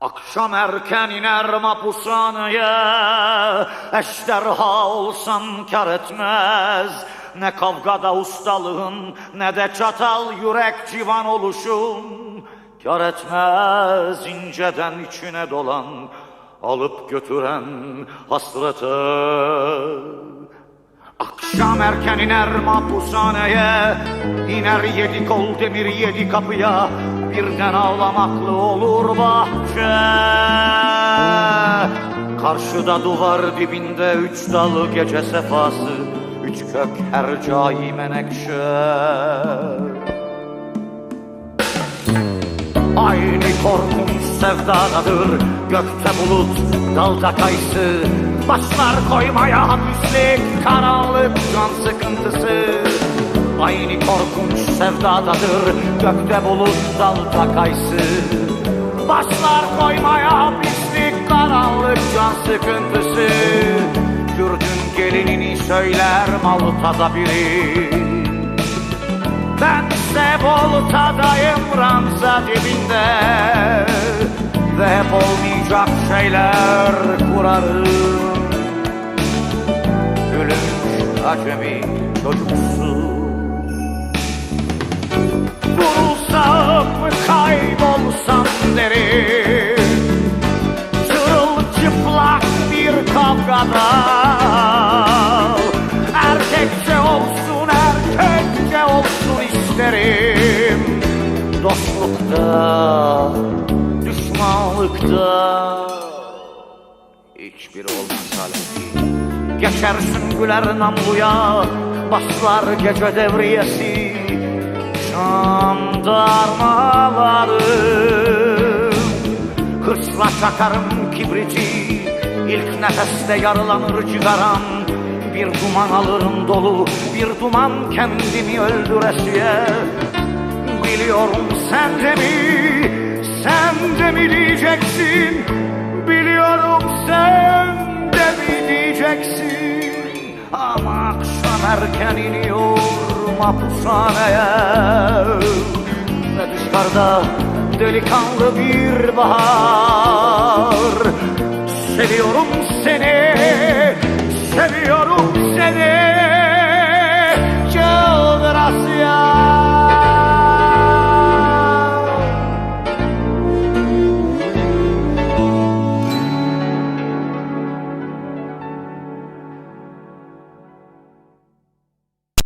Akşam erken iner mapushaneye Eşderha olsam kar etmez. Ne kavgada ustalığın Ne de çatal yürek civan oluşun Kar etmez inceden içine dolan Alıp götüren hasrete Akşam erken iner mahpushaneye iner yedi kol demir yedi kapıya. Birden ağlamaklı olur bahçe. Karşıda duvar dibinde üç dalı gece sefası Üç kök hercai menekşe. Aynı korkunç sevdadadır Gökte bulut, dalda kayısı Başlar koymaya hapuslik Karanlık can sıkıntısı. Aynı korkunç sevdadadır Gökte bulut, dalda kayısı Başlar koymaya hapuslik Karanlık can sıkıntısı. Kürdün gelinini söyler Malta'da biri. Bense Bolta'dayım ranza dibinde. Ve hep olmayacak şeyler kurarım acemi çocuksu Vurulsam kaybolsam derim. Çırılçıplak bir kavgada. Erkekçe olsun erkekçe olsun isterim. Dostlukta, düşmanlıkta Hiçbir olmaz halbuki Geçersin güler namluya Baslar gece devriyesi. Jandarmalarım Hırsla çakarım kibriti İlk nefeste yaralanır cigaram Bir duman alırım dolu. Bir duman kendimi öldüresiye. Biliyorum sen de mi Sen de mi diyeceksin Sen de mi diyeceksin Ama akşam erken iniyor mahpushaneye Ve dışarıda delikanlı bir bahar. Seviyorum seni